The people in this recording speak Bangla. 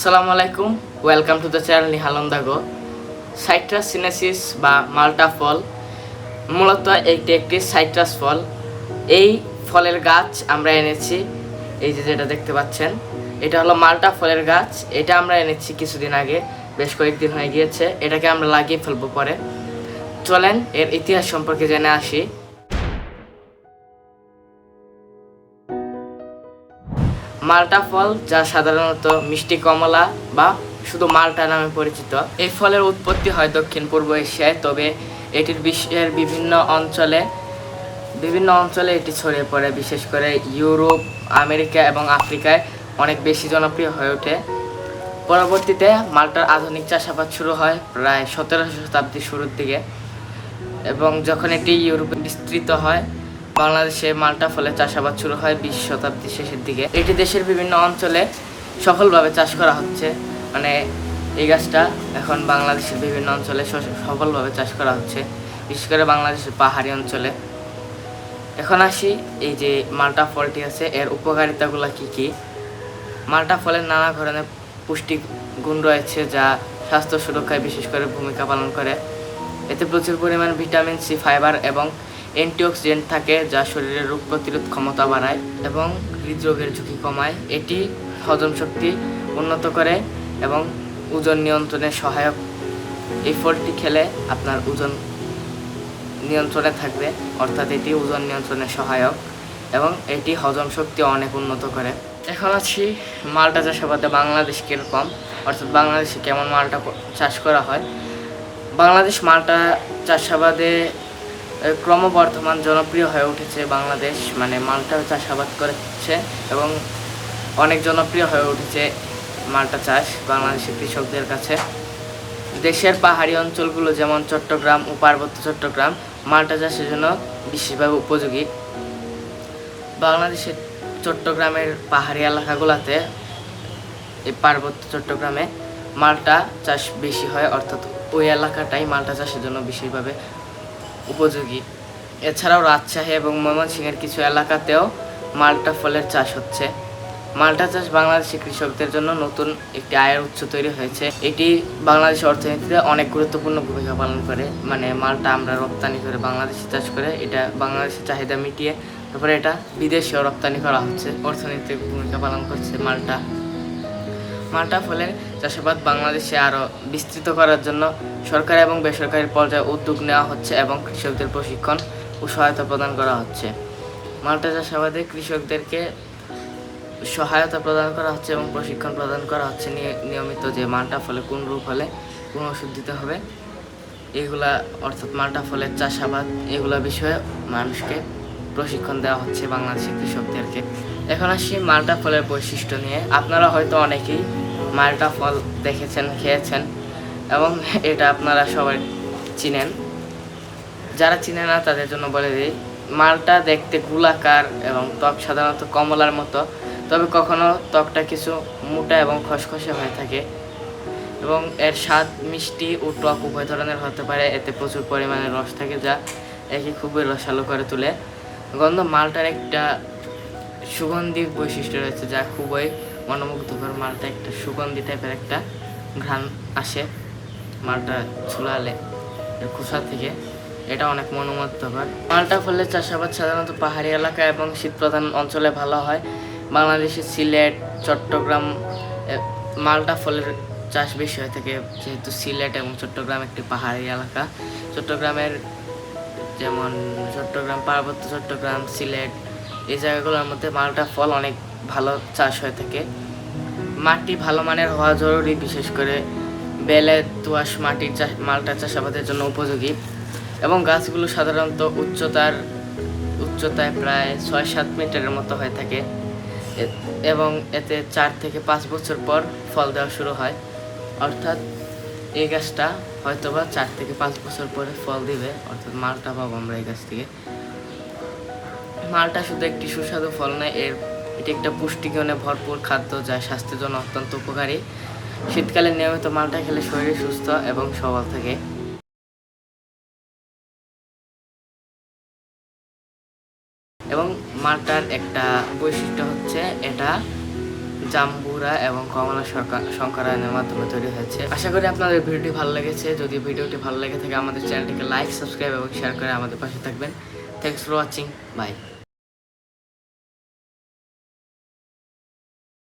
আসসালামু আলাইকুম ওয়েলকাম টু দ্য চ্যানেল নিহালন্দাগো সাইট্রাস সিনেসিস বা মাল্টা ফল মূলত এটি একটি সাইট্রাস ফল এই ফলের গাছ আমরা এনেছি। এই যে যেটা দেখতে পাচ্ছেন, এটা হলো মাল্টা ফলের গাছ। এটা আমরা এনেছি কিছুদিন আগে, বেশ কয়েকদিন হয়ে গিয়েছে। এটাকে আমরা লাগিয়ে ফেলব পরে। চলেন, এর ইতিহাস সম্পর্কে জেনে আসি। মাল্টা ফল যা সাধারণত মিষ্টি কমলা বা শুধু মাল্টা নামে পরিচিত। এই ফলের উৎপত্তি হয় দক্ষিণ পূর্ব এশিয়ায়, তবে এটির বিশ্বের বিভিন্ন অঞ্চলে বিভিন্ন অঞ্চলে এটি ছড়িয়ে পড়ে। বিশেষ করে ইউরোপ, আমেরিকা এবং আফ্রিকায় অনেক বেশি জনপ্রিয় হয়ে ওঠে। পরবর্তীতে মাল্টার আধুনিক চাষাবাদ শুরু হয় প্রায় সতেরোশো শতাব্দীর শুরুর দিকে এবং যখন এটি ইউরোপে বিস্তৃত হয় বাংলাদেশে মাল্টা ফলের চাষাবাদ শুরু হয় বিশ শতাব্দীর শেষের দিকে। এটি দেশের বিভিন্ন অঞ্চলে সফলভাবে চাষ করা হচ্ছে। মানে এই গাছটা এখন বাংলাদেশের বিভিন্ন অঞ্চলে সফলভাবে চাষ করা হচ্ছে। বিশেষ করে বাংলাদেশের পাহাড়ি অঞ্চলে। এখন আসি এই যে মাল্টা ফলটি আছে, এর উপকারিতাগুলো কি কি? মাল্টা ফলের নানা ধরনের পুষ্টি গুণ রয়েছে যা স্বাস্থ্য সুরক্ষায় বিশেষ করে ভূমিকা পালন করে। এতে প্রচুর পরিমাণ ভিটামিন সি, ফাইবার এবং অ্যান্টিঅক্সিডেন্ট থাকে যা শরীরের রোগ প্রতিরোধ ক্ষমতা বাড়ায় এবং হৃদরোগের ঝুঁকি কমায়। এটি হজম শক্তি উন্নত করে এবং ওজন নিয়ন্ত্রণে সহায়ক। এই ফলটি খেলে আপনার ওজন নিয়ন্ত্রণে থাকবে, অর্থাৎ এটি ওজন নিয়ন্ত্রণে সহায়ক এবং এটি হজম শক্তি অনেক উন্নত করে। এখন আছি মালটা চাষাবাদে বাংলাদেশ কীরকম, অর্থাৎ বাংলাদেশে কেমন মালটা চাষ করা হয়? বাংলাদেশ মালটা চাষাবাদে ক্রমবর্ধমান জনপ্রিয় হয়ে উঠেছে বাংলাদেশ মানে মালটা চাষাবাদ করেছে এবং অনেক জনপ্রিয় হয়ে উঠেছে মালটা চাষ বাংলাদেশের কৃষকদের কাছে। দেশের পাহাড়ি অঞ্চলগুলো যেমন চট্টগ্রাম ও পার্বত্য চট্টগ্রাম, মালটা চাষের জন্য বিশেষভাবে উপযোগী। বাংলাদেশের চট্টগ্রামের পাহাড়ি এলাকাগুলোতে, এই পার্বত্য চট্টগ্রামে মালটা চাষ বেশি হয়, অর্থাৎ ওই এলাকাটাই মালটা চাষের জন্য বিশেষভাবে উপযোগী। এছাড়াও রাজশাহী এবং ময়মনসিংহের কিছু এলাকাতেও মালটা ফলের চাষ হচ্ছে। মালটা চাষ বাংলাদেশের কৃষকদের জন্য নতুন একটি আয়ের উৎস তৈরি হয়েছে। এটি বাংলাদেশের অর্থনীতিতে অনেক গুরুত্বপূর্ণ ভূমিকা পালন করে। মানে মালটা আমরা রপ্তানি করে বাংলাদেশে চাষ করে, এটা বাংলাদেশের চাহিদা মিটিয়ে তারপরে এটা বিদেশেও রপ্তানি করা হচ্ছে। অর্থনীতিতে ভূমিকা পালন করছে মালটা। মাল্টা ফলের চাষাবাদ বাংলাদেশে আরও বিস্তৃত করার জন্য সরকার এবং বেসরকারি পর্যায়ে উদ্যোগ নেওয়া হচ্ছে এবং কৃষকদের প্রশিক্ষণ ও সহায়তা প্রদান করা হচ্ছে। মাল্টা চাষাবাদে কৃষকদেরকে সহায়তা প্রদান করা হচ্ছে এবং প্রশিক্ষণ প্রদান করা হচ্ছে নিয়- নিয়মিত যে মাল্টা ফলে কোন রূপ হলে কোন ওষুধ দিতে হবে। এগুলা অর্থাৎ মাল্টা ফলের চাষাবাদ এগুলা বিষয়ে মানুষকে প্রশিক্ষণ দেওয়া হচ্ছে বাংলাদেশের কৃষকদেরকে। এখন আসি মাল্টা ফলের বৈশিষ্ট্য নিয়ে। আপনারা হয়তো অনেকেই মাল্টা ফল দেখেছেন, খেয়েছেন, এবং এটা আপনারা সবাই চিনেন। যারা চিনে না, তাদের জন্য বলে দিই, মালটা দেখতে গোলাকার এবং ত্বক সাধারণত কমলার মতো, তবে কখনো ত্বকটা কিছু মোটা এবং খসখসে হয়ে থাকে এবং এর স্বাদ মিষ্টি ও টক উভয় ধরনের হতে পারে। এতে প্রচুর পরিমাণে রস থাকে, যা একে খুবই রসালো করে তোলে। গন্ধ মালটার একটা সুগন্ধি বৈশিষ্ট্য রয়েছে যা খুবই মনোমুগ্ধকর। মালটা একটা সুগন্ধি টাইপের একটা ঘ্রাণ আসে মালটা এর খোসা থেকে। এটা অনেক মনোমুগ্ধকর। মালটা ফলের চাষাবাদ সাধারণত পাহাড়ি এলাকা এবং শীতপ্রধান অঞ্চলে ভালো হয়। বাংলাদেশের সিলেট, চট্টগ্রাম মালটা ফলের চাষ বেশি হয়ে থাকে যেহেতু সিলেট এবং চট্টগ্রাম একটি পাহাড়ি এলাকা। চট্টগ্রামের যেমন চট্টগ্রাম, পার্বত্য চট্টগ্রাম, সিলেট এই জায়গাগুলোর মধ্যে মালটা ফল অনেক ভালো চাষ হয়ে থাকে। মাটি ভালো মানের হওয়া জরুরি, বিশেষ করে বেলে দোআঁশ মাটির চাষ মালটা চাষাবাদের জন্য উপযোগী। এবং গাছগুলো সাধারণত উচ্চতার, উচ্চতায় প্রায় ছয় সাত মিটারের মতো হয়ে থাকে। এবং এতে চার থেকে পাঁচ বছর পর ফল দেওয়া শুরু হয়। অর্থাৎ এই গাছটা হয়তোবা চার থেকে পাঁচ বছর পরে ফল দিবে, অর্থাৎ মালটা পাবো আমরা এই গাছ থেকে। মালটা শুধু একটি সুস্বাদু ফল নয়, এর এটি একটা পুষ্টিগুণে ভরপুর খাদ্য যা স্বাস্থ্যের জন্য অত্যন্ত উপকারী। শীতকালে নিয়মিত মালটা খেলে শরীর সুস্থ এবং সবল থাকে। এবং মালটার একটা বৈশিষ্ট্য হচ্ছে, এটা জাম্বুরা এবং কমলা শঙ্করায়নের মাধ্যমে তৈরি হয়েছে। আশা করি আপনাদের ভিডিওটি ভালো লেগেছে। যদি ভিডিওটি ভালো লেগে থাকে, আমাদের চ্যানেলটিকে লাইক, সাবস্ক্রাইব এবং শেয়ার করে আমাদের পাশে থাকবেন। Thanks for watching by